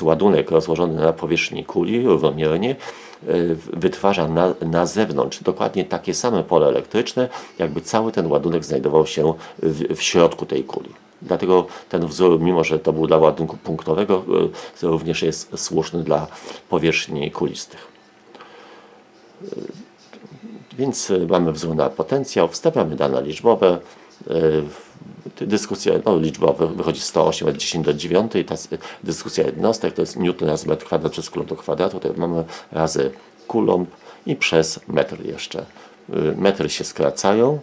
ładunek rozłożony na powierzchni kuli równomiernie y, wytwarza na, na zewnątrz dokładnie takie same pole elektryczne, jakby cały ten ładunek znajdował się w, w środku tej kuli. Dlatego ten wzór, mimo że to był dla ładunku punktowego, y, również jest słuszny dla powierzchni kulistych. Więc y, mamy wzór na potencjał, wstawiamy dane liczbowe. Dyskusja no, liczbowa wychodzi 108 od 10 do 9. Ta dyskusja jednostek to jest newton razy metr kwadrat przez kulomb do kwadratu. Tutaj mamy razy kulomb i przez metr jeszcze. Y, Metry się skracają,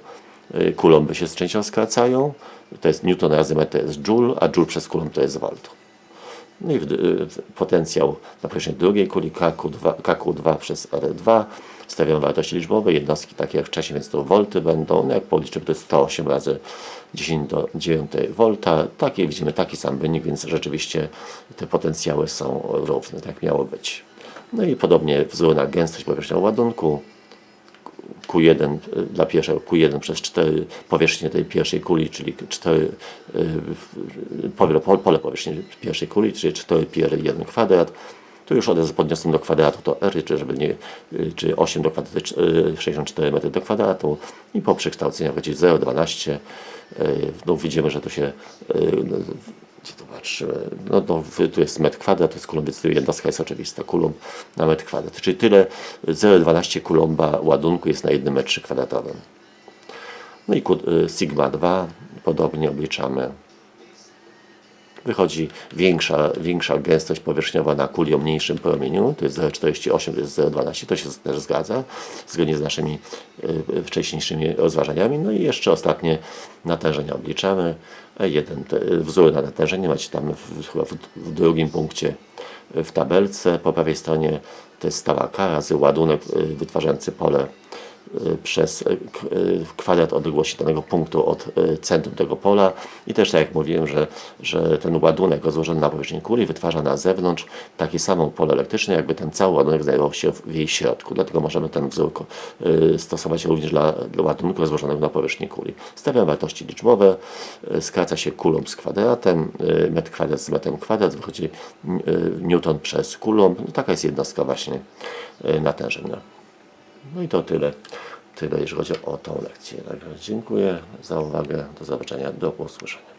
y, kulomby się z częścią skracają. To jest newton razy metr to jest joule, a joule przez kulomb to jest volt. No i w, w, potencjał na powierzchni drugiej kuli KQ2, KQ2 przez R2. Stawiam wartości liczbowe, jednostki takie jak wcześniej, więc to wolty będą. No jak policzymy, to jest 108 razy 10 do 9 volta. Takie widzimy taki sam wynik, więc rzeczywiście te potencjały są równe, tak miało być. No i podobnie wzór na gęstość powierzchnią ładunku. Q1 y, dla pierwszego Q1 przez 4 powierzchnię tej pierwszej kuli, czyli 4 y, y, pole, pole, powierzchni pierwszej kuli, czyli 4 pi r 1 kwadrat. Tu już od razu podniosłem do kwadratu to r, czy żeby nie, y, czy 8 do kwadratu, czy, y, 64 metry do kwadratu i po przekształceniu wychodzi 0,12. y, No widzimy, że tu się to patrzymy? No, no tu jest metr kwadrat, to jest kulomb, więc jednostka jest oczywista, kulomb na metr kwadrat. Czyli tyle 0,12 kulomba ładunku jest na jednym metrze kwadratowym. No i y, sigma 2 podobnie obliczamy. Wychodzi większa, większa gęstość powierzchniowa na kuli o mniejszym promieniu, to jest 0,48, to jest 0,12, to się też zgadza, zgodnie z naszymi y, wcześniejszymi rozważaniami. No i jeszcze ostatnie natężenia obliczamy. E1, te, wzór na natężenie macie tam w, chyba w, w drugim punkcie y, w tabelce. Po prawej stronie to jest stała K razy ładunek y, wytwarzający pole przez y, y, kwadrat odległości danego punktu od y, centrum tego pola i też tak jak mówiłem, że, że ten ładunek rozłożony na powierzchni kuli wytwarza na zewnątrz takie samo pole elektryczne, jakby ten cały ładunek znajdował się w jej środku. Dlatego możemy ten wzór y, stosować również dla, dla ładunku rozłożonego na powierzchni kuli. Stawiam wartości liczbowe, y, skraca się kulomb z kwadratem, y, metr kwadrat z metrem kwadrat, wychodzi y, newton przez kulomb. No, taka jest jednostka właśnie y, natężenia. No i to tyle, tyle jeżeli chodzi o tą lekcję. Także dziękuję za uwagę. Do zobaczenia, do usłyszenia.